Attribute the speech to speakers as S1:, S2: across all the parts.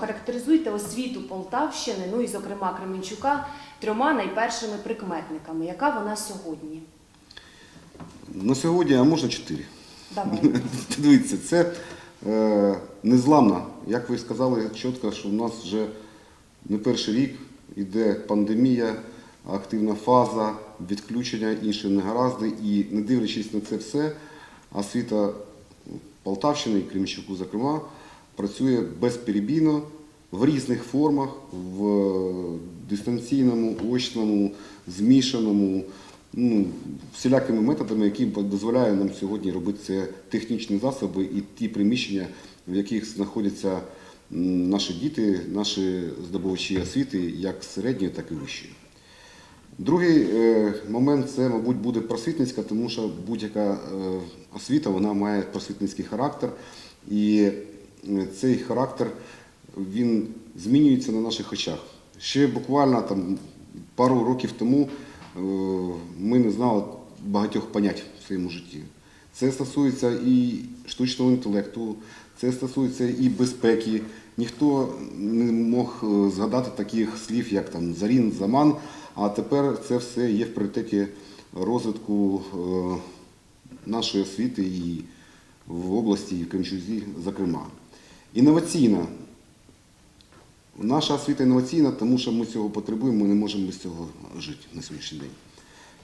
S1: охарактеризуйте освіту Полтавщини, ну і зокрема Кременчука, трьома найпершими прикметниками. Яка вона сьогодні?
S2: На сьогодні, а можна чотири.
S1: Давайте.
S2: Дивіться, це е, незламна. Як ви сказали чітко, що в нас вже не перший рік іде пандемія, активна фаза, відключення, інші негаразди. І не дивлячись на це все, освіта Полтавщини і Кремчуку, зокрема, працює безперебійно в різних формах, в дистанційному, очному, змішаному, ну, всілякими методами, які дозволяють нам сьогодні робити це технічні засоби і ті приміщення, в яких знаходяться наші діти, наші здобувачі освіти, як середньої, так і вищої. Другий е, момент це, мабуть, буде просвітницька, тому що будь-яка е, освіта вона має просвітницький характер, і е, цей характер він змінюється на наших очах. Ще буквально там пару років тому е, ми не знали багатьох понять в своєму житті. Це стосується і штучного інтелекту, це стосується і безпеки. Ніхто не мог е, згадати таких слів, як там Зарін, Заман. А тепер це все є в пріоритеті розвитку е, нашої освіти і в області, і в Кремчузі, зокрема. Інноваційна. Наша освіта інноваційна, тому що ми цього потребуємо, ми не можемо без цього жити на сьогоднішній день.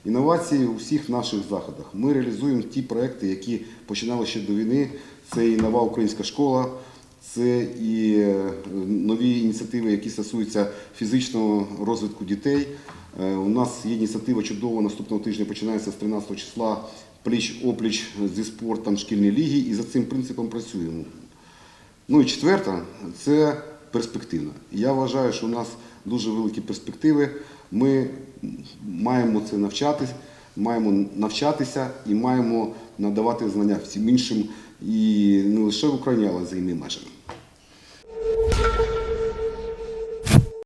S2: Інновації у всіх наших заходах. Ми реалізуємо ті проекти, які починали ще до війни. Це і нова українська школа, це і е, нові ініціативи, які стосуються фізичного розвитку дітей. Е, У нас є ініціатива чудова наступного тижня починається з 13 числа пліч опліч зі спортом шкільні ліги, і за цим принципом працюємо. Ну і четверта це перспективна. Я вважаю, що у нас дуже великі перспективи. Ми маємо це навчатись, маємо навчатися і маємо надавати знання всім іншим і не лише в Україні, але й за її межами.